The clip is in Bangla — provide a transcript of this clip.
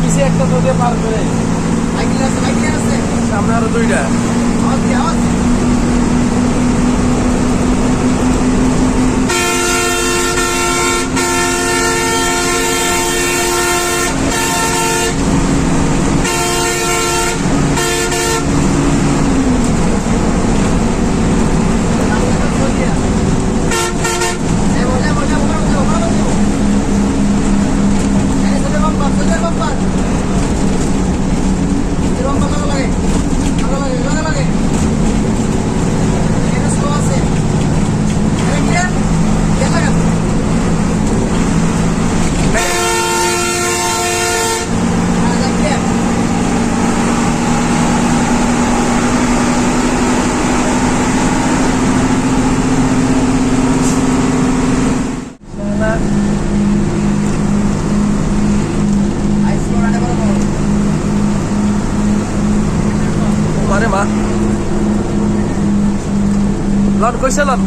পিছিয়ে একটা নদী পার করে। সামনে আরও দুইটা। মা। লন কইছে লন।